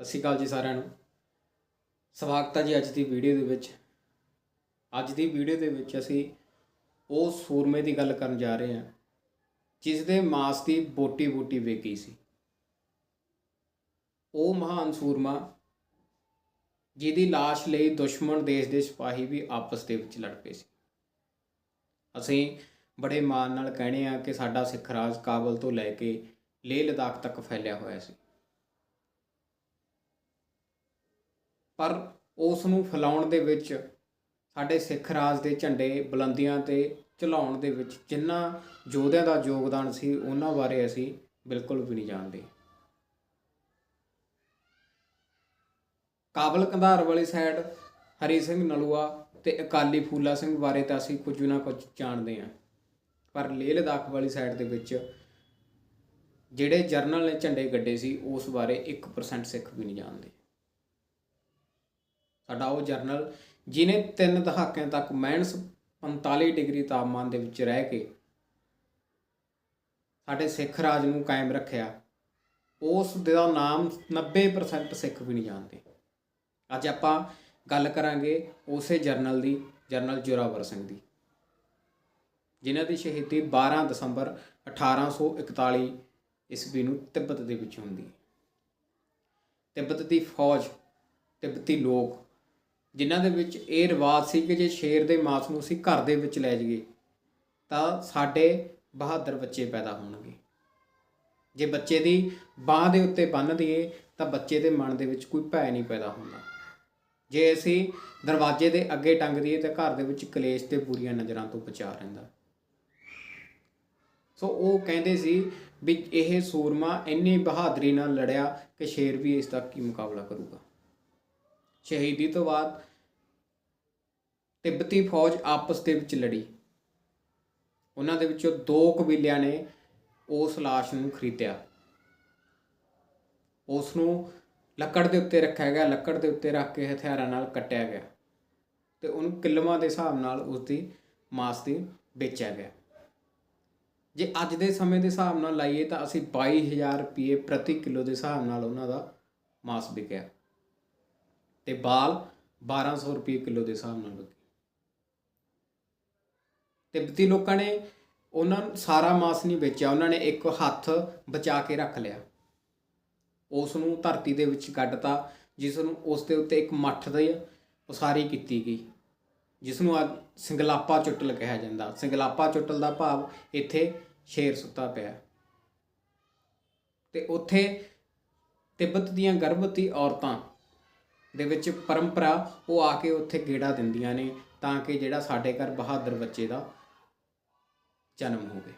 ਸਤਿ ਸ਼੍ਰੀ ਅਕਾਲ ਜੀ ਸਾਰਿਆਂ ਨੂੰ। ਸਵਾਗਤ ਹੈ ਜੀ ਅੱਜ ਦੀ ਵੀਡੀਓ ਦੇ ਵਿੱਚ। ਅੱਜ ਦੀ ਵੀਡੀਓ ਦੇ ਵਿੱਚ ਅਸੀਂ ਉਹ ਸੂਰਮੇ ਦੀ ਗੱਲ ਕਰਨ ਜਾ ਰਹੇ ਹਾਂ, ਜਿਸ ਦੇ ਮਾਸ ਦੀ ਬੋਟੀ ਬੋਟੀ ਵੇਗੀ ਸੀ। ਉਹ ਮਹਾਨ ਸੂਰਮਾ, ਜਿਹਦੀ লাশ ਲਈ ਦੁਸ਼ਮਣ ਦੇਸ਼ ਦੇ ਸਿਪਾਹੀ ਵੀ ਆਪਸ ਦੇ ਵਿੱਚ ਲੜ ਪਏ ਸੀ। ਅਸੀਂ ਬੜੇ ਮਾਣ ਨਾਲ ਕਹਿੰਦੇ ਆ ਕਿ ਸਾਡਾ ਸਿੱਖ ਰਾਜ ਕਾਬਲ ਤੋਂ ਲੈ ਕੇ ਲੇਹ ਲਦਾਖ ਤੱਕ ਫੈਲਿਆ ਹੋਇਆ ਸੀ। ਪਰ ਉਸ ਨੂੰ ਫੈਲਾਉਣ ਦੇ ਵਿੱਚ, ਸਾਡੇ ਸਿੱਖ ਰਾਜ ਦੇ ਝੰਡੇ ਬੁਲੰਦੀਆਂ ਤੇ ਝੁਲਾਉਣ ਦੇ ਵਿੱਚ ਜਿੰਨਾ ਯੋਧਿਆਂ ਦਾ ਯੋਗਦਾਨ ਸੀ, ਉਹਨਾਂ ਬਾਰੇ ਅਸੀਂ ਬਿਲਕੁਲ ਵੀ ਨਹੀਂ ਜਾਣਦੇ। ਕਾਬਲ ਕੰਧਾਰ ਵਾਲੀ ਸਾਈਡ ਹਰੀ ਸਿੰਘ ਨਲੂਆ ਤੇ ਅਕਾਲੀ ਫੂਲਾ ਸਿੰਘ ਬਾਰੇ ਤਾਂ ਅਸੀਂ ਕੁਝ ਨਾ ਕੁਝ ਜਾਣਦੇ ਹਾਂ। ਪਰ ਲੇਹ ਲਦਾਖ ਵਾਲੀ ਸਾਈਡ ਦੇ ਵਿੱਚ ਜਿਹੜੇ ਜਰਨਲ ਨੇ ਝੰਡੇ ਗੱਡੇ ਸੀ, ਉਸ ਬਾਰੇ 1% ਸਿੱਖ ਵੀ ਨਹੀਂ ਜਾਣਦੇ। ਸਾਡਾ ਉਹ ਜਰਨਲ ਜਿਨੇ ਤਿੰਨ ਦਹਾਕਿਆਂ ਤੱਕ ਮਾਈਨਸ 45 ਡਿਗਰੀ ਤਾਪਮਾਨ ਦੇ ਵਿੱਚ ਰਹਿ ਕੇ ਸਾਡੇ ਸਿੱਖ ਰਾਜ ਨੂੰ ਕਾਇਮ ਰੱਖਿਆ, ਉਸ ਦਾ ਨਾਮ 90% ਸਿੱਖ ਵੀ ਨਹੀਂ ਜਾਣਦੇ। ਅੱਜ ਆਪਾਂ ਗੱਲ ਕਰਾਂਗੇ ਉਸੇ ਜਰਨਲ ਦੀ, ਜਰਨਲ ਜੋਰਾਵਰ ਸਿੰਘ ਦੀ, ਜਿਨ੍ਹਾਂ ਦੀ ਸ਼ਹੀਦੀ 12 ਦਸੰਬਰ 1841 ਈਸਵੀ ਨੂੰ ਤਿੱਬਤ ਦੇ ਵਿੱਚ ਹੁੰਦੀ ਹੈ। ਤਿੱਬਤ ਦੀ ਫੌਜ, ਤਿੱਬਤੀ ਲੋਕ ਜਿਨ੍ਹਾਂ ਦੇ ਵਿੱਚ ਇਹ ਰਿਵਾਜ ਸੀ ਕਿ ਜੇ ਸ਼ੇਰ ਦੇ ਮਾਸ ਨੂੰ ਅਸੀਂ ਘਰ ਦੇ ਵਿੱਚ ਲੈ ਜਾਈਏ, ਤਾਂ ਸਾਡੇ ਬਹਾਦਰ ਬੱਚੇ ਪੈਦਾ ਹੋਣਗੇ। ਜੇ ਬੱਚੇ ਦੀ ਬਾਹ ਦੇ ਉੱਤੇ ਬੰਨ੍ਹ ਦਈਏ, ਤਾਂ ਬੱਚੇ ਦੇ ਮਨ ਦੇ ਵਿੱਚ ਕੋਈ ਭੈ ਨਹੀਂ ਪੈਦਾ ਹੁੰਦਾ। ਜੇ ਅਸੀਂ ਦਰਵਾਜ਼ੇ ਦੇ ਅੱਗੇ ਟੰਗ ਦਈਏ, ਤਾਂ ਘਰ ਦੇ ਵਿੱਚ ਕਲੇਸ਼ ਤੇ ਬੁਰੀਆਂ ਨਜ਼ਰਾਂ ਤੋਂ ਬਚਾ ਰਹਿੰਦਾ। ਸੋ ਉਹ ਕਹਿੰਦੇ ਸੀ ਵੀ ਇਹ ਸੂਰਮਾ ਇੰਨੀ ਬਹਾਦਰੀ ਨਾਲ ਲੜਿਆ ਕਿ ਸ਼ੇਰ ਵੀ ਇਸ ਦਾ ਕੀ ਮੁਕਾਬਲਾ ਕਰੂਗਾ। ਸ਼ਹੀਦੀ ਤੋਂ ਬਾਅਦ ਤਿੱਬਤੀ ਫੌਜ ਆਪਸ ਦੇ ਵਿੱਚ ਲੜੀ। ਉਹਨਾਂ ਦੇ ਵਿੱਚੋਂ ਦੋ ਕਬੀਲਿਆਂ ਨੇ ਉਸ লাশ ਨੂੰ ਖਰੀਦਿਆ। ਉਸ ਨੂੰ ਲੱਕੜ ਦੇ ਉੱਤੇ ਰੱਖਿਆ ਗਿਆ, ਲੱਕੜ ਦੇ ਉੱਤੇ ਰੱਖ ਕੇ ਹਥਿਆਰਾਂ ਨਾਲ ਕੱਟਿਆ ਗਿਆ ਤੇ ਉਹਨੂੰ ਕਿਲੋਆਂ ਦੇ ਹਿਸਾਬ ਨਾਲ ਉਸ ਦੀ ਮਾਸ ਦੀ ਵੇਚਿਆ ਗਿਆ। ਜੇ ਅੱਜ ਦੇ ਸਮੇਂ ਦੇ ਹਿਸਾਬ ਨਾਲ ਲਾਈਏ ਤਾਂ ਅਸੀਂ 22000 ਰੁਪਏ ਪ੍ਰਤੀ ਕਿਲੋ ਦੇ ਹਿਸਾਬ ਨਾਲ ਉਹਨਾਂ ਦਾ ਮਾਸ ਵਿਕਿਆ। ਤੇ ਬਾਲ 1200 ਰੁਪਏ ਕਿਲੋ ਦੇ ਹਿਸਾਬ ਨਾਲ ਵਿਕੇ ਤਿੱਬਤੀ ਲੋਕਾਂ ਨੇ ਉਹਨਾਂ ਨੂੰ ਸਾਰਾ ਮਾਸ ਨਹੀਂ ਵੇਚਿਆ, ਉਹਨਾਂ ਨੇ ਇੱਕ ਹੱਥ ਬਚਾ ਕੇ ਰੱਖ ਲਿਆ। ਉਸ ਨੂੰ ਧਰਤੀ ਦੇ ਵਿੱਚ ਕੱਢਤਾ ਜਿਸ ਨੂੰ ਉਸ ਦੇ ਉੱਤੇ ਇੱਕ ਮੱਠ ਦੀ ਉਸਾਰੀ ਕੀਤੀ ਗਈ ਜਿਸ ਨੂੰ ਅੱਜ ਸਿੰਗਲਾਪਾ ਚੁੱਟਲ ਕਿਹਾ ਜਾਂਦਾ। ਸਿੰਗਲਾਪਾ ਚੁੱਟਲ ਦਾ ਭਾਵ ਇੱਥੇ ਸ਼ੇਰ ਸੁੱਤਾ ਪਿਆ। ਤੇ ਉੱਥੇ ਤਿੱਬਤ ਦੀਆਂ ਗਰਭਵਤੀ ਔਰਤਾਂ ਦੇ ਵਿੱਚ ਪਰੰਪਰਾ, ਉਹ ਆ ਕੇ ਉੱਥੇ ਗੇੜਾ ਦਿੰਦੀਆਂ ਨੇ ਤਾਂ ਕਿ ਜਿਹੜਾ ਸਾਡੇ ਘਰ ਬਹਾਦਰ ਬੱਚੇ ਦਾ ਜਨਮ ਹੋਵੇ।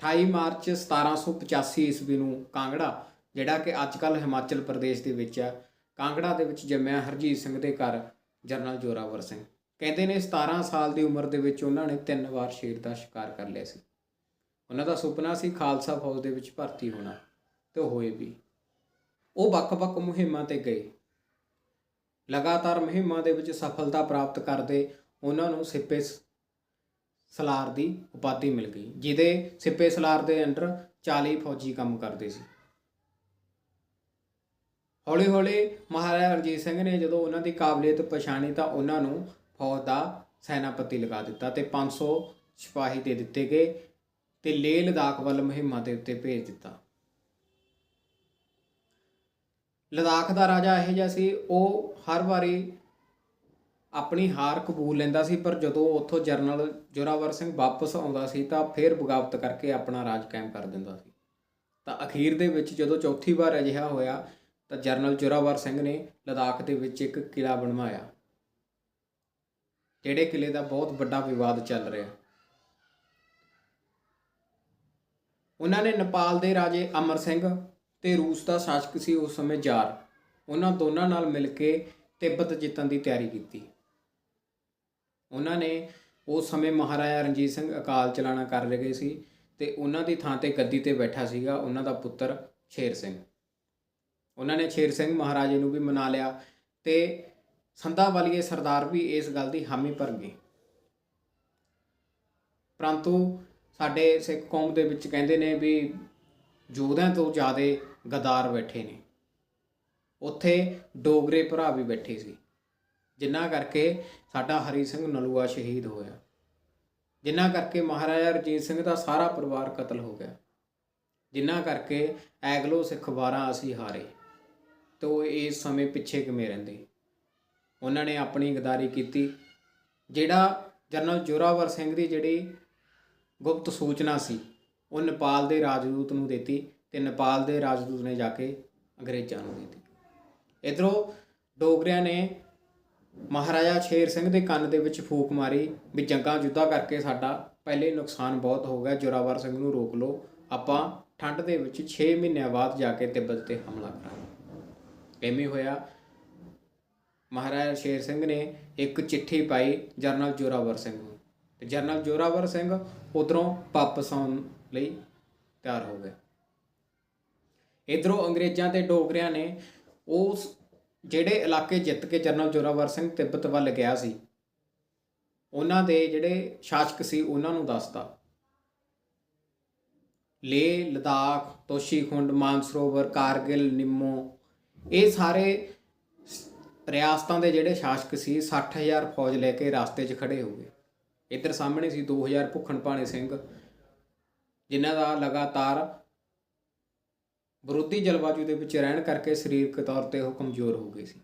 28 ਮਾਰਚ 1785 ਈਸਵੀ ਨੂੰ ਕਾਂਗੜਾ, ਜਿਹੜਾ ਕਿ ਅੱਜ ਕੱਲ ਹਿਮਾਚਲ ਪ੍ਰਦੇਸ਼ ਦੇ ਵਿੱਚ ਹੈ, ਕਾਂਗੜਾ ਦੇ ਵਿੱਚ ਜੰਮਿਆ ਹਰਜੀਤ ਸਿੰਘ ਦੇ ਘਰ ਜਰਨਲ ਜੋਰਾਵਰ ਸਿੰਘ। ਕਹਿੰਦੇ ਨੇ 17 ਸਾਲ ਦੀ ਉਮਰ ਦੇ ਵਿੱਚ ਉਹਨਾਂ ਨੇ ਤਿੰਨ ਵਾਰ ਸ਼ੇਰ ਦਾ ਸ਼ਿਕਾਰ ਕਰ ਲਿਆ ਸੀ। ਉਹਨਾਂ ਦਾ ਸੁਪਨਾ ਸੀ ਖਾਲਸਾ ਫੌਜ ਦੇ ਵਿੱਚ ਭਰਤੀ ਹੋਣਾ ਤੇ ਹੋਏ ਵੀ। ਉਹ ਵੱਖ-ਵੱਖ ਮੁਹਿੰਮਾਂ ਤੇ ਗਏ। ਲਗਾਤਾਰ ਮੁਹਿੰਮਾਂ ਦੇ ਵਿੱਚ ਸਫਲਤਾ ਪ੍ਰਾਪਤ ਕਰਦੇ ਉਹਨਾਂ ਨੂੰ ਸਿੱਪੇ ਸਲਾਰ ਦੀ ਉਪਾਧੀ ਮਿਲ ਗਈ, ਜਿਹਦੇ ਸਿੱਪੇ ਸਲਾਰ ਦੇ ਅੰਡਰ 40 ਫੌਜੀ ਕੰਮ ਕਰਦੇ ਸੀ। ਹੌਲੀ-ਹੌਲੀ ਮਹਾਰਾਜਾ ਰਣਜੀਤ ਸਿੰਘ ਨੇ ਜਦੋਂ ਉਹਨਾਂ ਦੀ ਕਾਬਲੀਅਤ ਪਛਾਣੀ ਤਾਂ ਉਹਨਾਂ ਨੂੰ ਫੌਜ ਦਾ ਸੈਨਾਪਤੀ ਲਗਾ ਦਿੱਤਾ ਤੇ 500 ਸਿਪਾਹੀ ਦੇ ਦਿੱਤੇ ਗਏ ਤੇ ਲੇਹ ਲਦਾਖ ਵੱਲ ਮੁਹਿੰਮਾਂ ਦੇ ਉੱਤੇ ਭੇਜ ਦਿੱਤਾ। ਲਦਾਖ ਦਾ ਰਾਜਾ ਇਹ ਜਿਹਾ ਸੀ, ਉਹ ਹਰ ਵਾਰੀ ਆਪਣੀ ਹਾਰ ਕਬੂਲ ਲੈਂਦਾ ਸੀ, ਪਰ ਜਦੋਂ ਉੱਥੋਂ ਜਰਨਲ ਜੋਰਾਵਰ ਸਿੰਘ ਵਾਪਸ ਆਉਂਦਾ ਸੀ, ਤਾਂ ਫਿਰ ਬਗਾਵਤ ਕਰਕੇ ਆਪਣਾ ਰਾਜ ਕਾਇਮ ਕਰ ਦਿੰਦਾ ਸੀ। ਤਾਂ ਅਖੀਰ ਦੇ ਵਿੱਚ ਜਦੋਂ ਚੌਥੀ ਵਾਰ ਅਜਿਹਾ ਹੋਇਆ, ਤਾਂ ਜਰਨਲ ਜੋਰਾਵਰ ਸਿੰਘ ਨੇ ਲਦਾਖ ਦੇ ਵਿੱਚ ਇੱਕ ਕਿਲਾ ਬਣਵਾਇਆ, ਜਿਹੜੇ ਕਿਲੇ ਦਾ ਬਹੁਤ ਵੱਡਾ ਵਿਵਾਦ ਚੱਲ ਰਿਹਾ। ਉਹਨਾਂ ਨੇ ਨੇਪਾਲ ਦੇ ਰਾਜੇ ਅਮਰ ਸਿੰਘ ਤੇ ਰੂਸ ਦਾ ਸ਼ਾਸਕ ਸੀ ਉਸ ਸਮੇਂ ਜਾਰ। ਉਹਨਾਂ ਦੋਨਾਂ ਨਾਲ ਮਿਲ ਕੇ ਤਿੱਬਤ ਜਿੱਤਣ ਦੀ ਤਿਆਰੀ ਕੀਤੀ। ਉਹਨਾਂ ਨੇ ਉਸ ਸਮੇਂ ਮਹਾਰਾਜਾ ਰਣਜੀਤ ਸਿੰਘ ਅਕਾਲ ਚਲਾਣਾ ਕਰ ਰਹੇ ਸੀ ਤੇ ਉਹਨਾਂ ਦੀ ਥਾਂ ਤੇ ਗੱਦੀ ਤੇ ਬੈਠਾ ਸੀਗਾ ਉਹਨਾਂ ਦਾ ਪੁੱਤਰ ਸ਼ੇਰ ਸਿੰਘ। ਉਹਨਾਂ ਨੇ ਸ਼ੇਰ ਸਿੰਘ ਮਹਾਰਾਜੇ ਨੂੰ ਵੀ ਮਨਾ ਲਿਆ ਤੇ ਸੰਧਾ ਵਾਲੀਏ ਸਰਦਾਰ ਵੀ ਇਸ ਗੱਲ ਦੀ ਹਾਮੀ ਭਰ ਗਏ। ਪਰੰਤੂ ਸਾਡੇ ਸਿੱਖ ਕੌਮ ਦੇ ਵਿੱਚ ਕਹਿੰਦੇ ਨੇ ਵੀ ਯੋਧਿਆਂ ਤੋਂ ਜ਼ਿਆਦਾ ਗਦਾਰ ਬੈਠੇ ਨੇ। ਉੱਥੇ ਡੋਗਰੇ ਭਰਾ ਵੀ ਬੈਠੇ ਸੀ। ਜਿਨ੍ਹਾਂ ਕਰਕੇ ਸਾਡਾ ਹਰੀ ਸਿੰਘ ਨਲੂਆ ਸ਼ਹੀਦ ਹੋਇਆ। ਜਿਨ੍ਹਾਂ ਕਰਕੇ ਮਹਾਰਾਜਾ ਰਣਜੀਤ ਸਿੰਘ ਦਾ ਸਾਰਾ ਪਰਿਵਾਰ ਕਤਲ ਹੋ ਗਿਆ। ਜਿਨ੍ਹਾਂ ਕਰਕੇ ਐਗਲੋ ਸਿੱਖ 12 ਅਸੀਂ ਹਾਰੇ। ਤੇ ਉਹ ਇਸ ਸਮੇਂ ਪਿੱਛੇ ਕਿਵੇਂ ਰਹਿੰਦੇ? ਉਹਨਾਂ ਨੇ ਆਪਣੀ ਗਦਾਰੀ ਕੀਤੀ। ਜਿਹੜਾ ਜਨਰਲ ਜੋਰਾਵਰ ਸਿੰਘ ਦੀ ਜਿਹੜੀ ਗੁਪਤ ਸੂਚਨਾ ਸੀ, ਉਹ ਨੇਪਾਲ ਦੇ ਰਾਜਦੂਤ ਨੂੰ ਦਿੱਤੀ। ਤੇ ਨੇਪਾਲ ਦੇ ਰਾਜਦੂਤ ਨੇ ਜਾ ਕੇ ਅੰਗਰੇਜ਼ਾਂ ਨੂੰ ਦਿੱਤੀ। ਇਧਰੋਂ ਡੋਗਰਿਆਂ ਨੇ ਮਹਾਰਾਜਾ ਸ਼ੇਰ ਸਿੰਘ ਦੇ ਕੰਨ ਦੇ ਵਿੱਚ ਫੂਕ ਮਾਰੀ ਵੀ ਜੰਗਾਂ ਜੁੱਧਾ ਕਰਕੇ ਸਾਡਾ ਪਹਿਲੇ ਨੁਕਸਾਨ ਬਹੁਤ ਹੋ ਗਿਆ, ਜੋਰਾਵਰ ਸਿੰਘ ਨੂੰ ਰੋਕ ਲਓ। ਆਪਾਂ ਠੰਡ ਦੇ ਵਿੱਚ 6 ਮਹੀਨਿਆਂ ਬਾਅਦ ਜਾ ਕੇ ਤਿੱਬਤ ਤੇ ਹਮਲਾ ਕਰਾਂਗੇ। ਐਵੇਂ ਹੋਇਆ। ਮਹਾਰਾਜਾ ਸ਼ੇਰ ਸਿੰਘ ਨੇ ਇੱਕ ਚਿੱਠੀ ਪਾਈ ਜਰਨਲ ਜੋਰਾਵਰ ਸਿੰਘ ਨੂੰ। ਤੇ ਜਰਨਲ ਜੋਰਾਵਰ ਸਿੰਘ ਉਧਰੋਂ ਵਾਪਸ ਆਉਣ ਲਈ ਤਿਆਰ ਹੋ ਗਏ। ਇਧਰੋਂ ਅੰਗਰੇਜ਼ਾਂ ਤੇ ਡੋਗਰਿਆਂ ਨੇ ਉਸ ਜਿਹੜੇ ਇਲਾਕੇ ਜਿੱਤ ਕੇ ਜਨਰਲ ਜੋਰਾਵਰ ਸਿੰਘ ਤਿੱਬਤ ਵੱਲ ਗਿਆ ਸੀ, ਉਹਨਾਂ ਦੇ ਜਿਹੜੇ ਸ਼ਾਸਕ ਸੀ ਉਹਨਾਂ ਨੂੰ ਦੱਸਦਾ ਲੇਹ, ਲਦਾਖ, ਤੋਸ਼ੀਖੁੰਡ, ਮਾਨਸਰੋਵਰ, ਕਾਰਗਿਲ, ਨਿੰਮੋ, ਇਹ ਸਾਰੇ ਰਿਆਸਤਾਂ ਦੇ ਜਿਹੜੇ ਸ਼ਾਸਕ ਸੀ 60000 ਫੌਜ ਲੈ ਕੇ ਰਾਸਤੇ 'ਚ ਖੜੇ ਹੋ ਗਏ। ਇੱਧਰ ਸਾਹਮਣੇ ਸੀ 2000 ਭੁੱਖਣ ਭਾਣੇ ਸਿੰਘ, ਜਿਨ੍ਹਾਂ ਦਾ ਲਗਾਤਾਰ ਵਿਰੋਧੀ ਜਲਵਾਯੂ ਦੇ ਵਿੱਚ ਰਹਿਣ ਕਰਕੇ ਸਰੀਰਕ ਤੌਰ ਤੇ ਉਹ ਕਮਜ਼ੋਰ ਹੋ ਗਏ ਸੀ।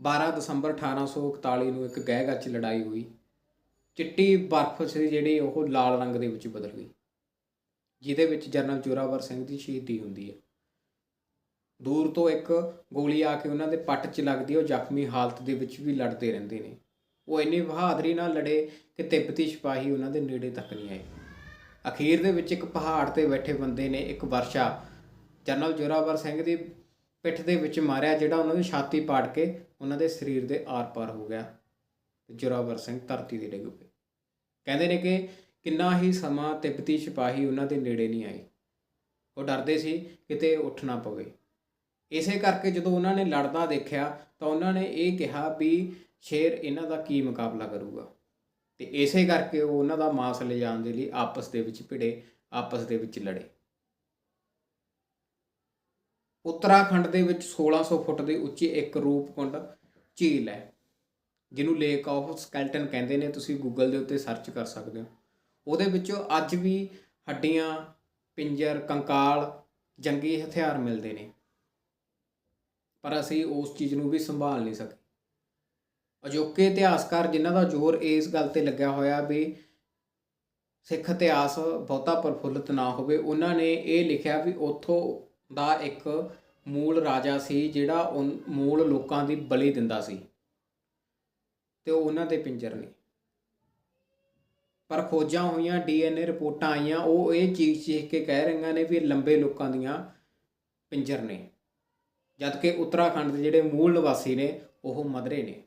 12 ਦਸੰਬਰ 1841 ਨੂੰ ਇੱਕ ਗਹਿ ਗੱਚ ਲੜਾਈ ਹੋਈ। ਚਿੱਟੀ ਬਰਫ਼ ਸੀ ਜਿਹੜੀ ਉਹ ਲਾਲ ਰੰਗ ਦੇ ਵਿੱਚ ਬਦਲ ਗਈ, ਜਿਹਦੇ ਵਿੱਚ ਜਨਰਲ ਜੋਰਾਵਰ ਸਿੰਘ ਦੀ ਸ਼ਹੀਦੀ ਹੁੰਦੀ ਹੈ। ਦੂਰ ਤੋਂ ਇੱਕ ਗੋਲੀ ਆ ਕੇ ਉਹਨਾਂ ਦੇ ਪੱਟ 'ਚ ਲੱਗਦੀ ਹੈ, ਉਹ ਜ਼ਖਮੀ ਹਾਲਤ ਦੇ ਵਿੱਚ ਵੀ ਲੜਦੇ ਰਹਿੰਦੇ ਨੇ। ਉਹ ਇੰਨੀ ਬਹਾਦਰੀ ਨਾਲ ਲੜੇ ਕਿ ਤਿੱਬਤੀ ਸਿਪਾਹੀ ਉਹਨਾਂ ਦੇ ਨੇੜੇ ਤੱਕ ਨਹੀਂ ਆਏ। ਅਖੀਰ ਦੇ ਵਿੱਚ ਇੱਕ ਪਹਾੜ ਤੇ ਬੈਠੇ ਬੰਦੇ ਨੇ ਇੱਕ ਵਰਸ਼ਾ ਜਨਰਲ ਜੋਰਾਵਰ ਸਿੰਘ ਦੀ ਪਿੱਠ ਦੇ ਵਿੱਚ ਮਾਰਿਆ, ਜਿਹੜਾ ਉਹਨਾਂ ਦੀ ਛਾਤੀ ਪਾੜ ਕੇ ਉਹਨਾਂ ਦੇ ਸਰੀਰ ਦੇ ਆਰ-ਪਾਰ ਹੋ ਗਿਆ। ਜੋਰਾਵਰ ਸਿੰਘ ਧਰਤੀ ਤੇ ਡਿੱਗ ਪਏ। ਕਹਿੰਦੇ ਨੇ ਕਿ ਕਿੰਨਾ ਹੀ ਸਮਾਂ ਤਿੱਬਤੀ ਸਿਪਾਹੀ ਉਹਨਾਂ ਦੇ ਨੇੜੇ ਨਹੀਂ ਆਏ। ਉਹ ਡਰਦੇ ਸੀ ਕਿਤੇ ਉੱਠ ਨਾ ਪਵੇ। ਇਸੇ ਕਰਕੇ ਜਦੋਂ ਉਹਨਾਂ ਨੇ ਲੜਦਾ ਦੇਖਿਆ ਤਾਂ ਉਹਨਾਂ ਨੇ ਇਹ ਕਿਹਾ ਵੀ ਸ਼ੇਰ ਇਹਨਾਂ ਦਾ ਕੀ ਮੁਕਾਬਲਾ ਕਰੂਗਾ। ਤੇ ਇਸੇ ਕਰਕੇ ਉਹ ਉਹਨਾਂ ਦਾ ਮਾਸ ਲੈ ਜਾਣ ਦੇ ਲਈ ਆਪਸ ਦੇ ਵਿੱਚ ਭਿੜੇ, ਆਪਸ ਦੇ ਵਿੱਚ ਲੜੇ। ਉੱਤਰਾਖੰਡ ਦੇ ਵਿੱਚ 1600 ਫੁੱਟ ਦੀ ਉੱਚੀ ਇੱਕ ਰੂਪਕੁੰਡ ਝੀਲ ਹੈ, ਜਿਹਨੂੰ ਲੇਕ ਆਫ ਸਕੈਲਟਨ ਕਹਿੰਦੇ ਨੇ। ਤੁਸੀਂ ਗੂਗਲ ਦੇ ਉੱਤੇ ਸਰਚ ਕਰ ਸਕਦੇ ਹੋ। ਉਹਦੇ ਵਿੱਚੋਂ ਅੱਜ ਵੀ ਹੱਡੀਆਂ, ਪਿੰਜਰ, ਕੰਕਾਲ, ਜੰਗੀ ਹਥਿਆਰ ਮਿਲਦੇ ਨੇ। ਪਰ ਅਸੀਂ ਉਸ ਚੀਜ਼ ਨੂੰ ਵੀ ਸੰਭਾਲ ਨਹੀਂ ਸਕੇ। ਅਜੋਕੇ ਇਤਿਹਾਸਕਾਰ ਜਿਨ੍ਹਾਂ ਦਾ ਜ਼ੋਰ ਇਸ ਗੱਲ ਤੇ ਲੱਗਿਆ ਹੋਇਆ ਵੀ ਸਿੱਖ ਇਤਿਹਾਸ ਬਹੁਤਾ ਪ੍ਰਫੁੱਲਤ ਨਾ ਹੋਵੇ, ਉਹਨਾਂ ਨੇ ਇਹ ਲਿਖਿਆ ਵੀ ਉੱਥੋਂ ਦਾ ਇੱਕ ਮੂਲ ਰਾਜਾ ਸੀ ਜਿਹੜਾ ਉਨ- ਮੂਲ ਲੋਕਾਂ ਦੀ ਬਲੀ ਦਿੰਦਾ ਸੀ ਤੇ ਉਹ ਉਹਨਾਂ ਦੇ ਪਿੰਜਰ ਨੇ। ਪਰ ਖੋਜਾਂ ਹੋਈਆਂ ਡੀਐਨਏ ਰਿਪੋਰਟਾਂ ਆਈਆਂ, ਉਹ ਇਹ ਚੀਜ਼ ਚੀਖ ਕੇ ਕਹਿ ਰਹੀਆਂ ਨੇ ਵੀ ਲੰਬੇ ਲੋਕਾਂ ਦੀਆਂ ਪਿੰਜਰ ਨੇ, ਜਦਕਿ ਉੱਤਰਾਖੰਡ ਦੇ ਜਿਹੜੇ ਮੂਲ ਨਿਵਾਸੀ ਨੇ, ਉਹ ਮਦਰੇ ਨੇ।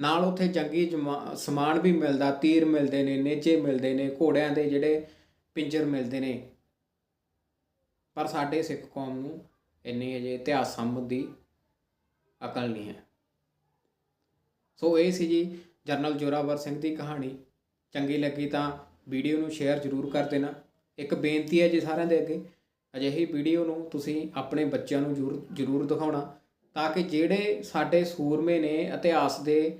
ਨਾਲ ਉੱਥੇ ਜੰਗੀ ਜਮਾ- ਸਮਾਨ ਵੀ ਮਿਲਦਾ, ਤੀਰ ਮਿਲਦੇ ਨੇ ਨੇਜੇ ਮਿਲਦੇ ਨੇ, ਘੋੜਿਆਂ ਦੇ ਜਿਹੜੇ ਪਿੰਜਰ ਮਿਲਦੇ ਨੇ। ਪਰ ਸਾਡੇ ਸਿੱਖ ਕੌਮ ਨੂੰ ਇੰਨੀ ਅਜੇ ਇਤਿਹਾਸ ਸੰਬੰਧੀ ਅਕਲ ਨਹੀਂ ਹੈ। ਸੋ ਇਹ ਸੀ ਜੀ ਜਰਨਲ ਜੋਰਾਵਰ ਸਿੰਘ ਦੀ ਕਹਾਣੀ। ਚੰਗੀ ਲੱਗੀ ਤਾਂ ਵੀਡੀਓ ਨੂੰ ਸ਼ੇਅਰ ਜ਼ਰੂਰ ਕਰ ਦੇਣਾ। ਇੱਕ ਬੇਨਤੀ ਹੈ ਜੀ ਸਾਰਿਆਂ ਦੇ ਅੱਗੇ, ਅਜਿਹੀ ਵੀਡੀਓ ਨੂੰ ਤੁਸੀਂ ਆਪਣੇ ਬੱਚਿਆਂ ਨੂੰ ਜ਼ਰੂਰ ਜ਼ਰੂਰ ਦਿਖਾਉਣਾ। ਤਾਂ ਕਿ ਜਿਹੜੇ ਸਾਡੇ ਸੂਰਮੇ ਨੇ ਇਤਿਹਾਸ ਦੇ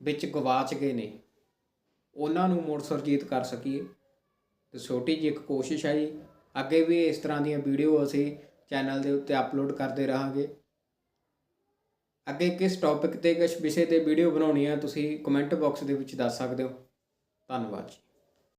ਵਿੱਚ ਗਵਾਚ ਗਏ ਨੇ, ਉਹਨਾਂ ਨੂੰ ਮੁੜ ਸੁਰਜੀਤ ਕਰ ਸਕੀਏ। ਤੇ ਛੋਟੀ ਜਿਹੀ ਇੱਕ ਕੋਸ਼ਿਸ਼ ਹੈ ਜੀ ਅੱਗੇ ਵੀ ਇਸ ਤਰ੍ਹਾਂ ਦੀਆਂ ਵੀਡੀਓ ਅਸੀਂ ਚੈਨਲ ਦੇ ਉੱਤੇ ਅਪਲੋਡ ਕਰਦੇ ਰਹਾਂਗੇ। ਅੱਗੇ ਕਿਸ ਟੌਪਿਕ ਤੇ, ਕਿਸ ਵਿਸ਼ੇ ਤੇ ਵੀਡੀਓ ਬਣਾਉਣੀ ਹੈ ਤੁਸੀਂ ਕਮੈਂਟ ਬਾਕਸ ਦੇ ਵਿੱਚ ਦੱਸ ਸਕਦੇ ਹੋ। ਧੰਨਵਾਦ ਜੀ।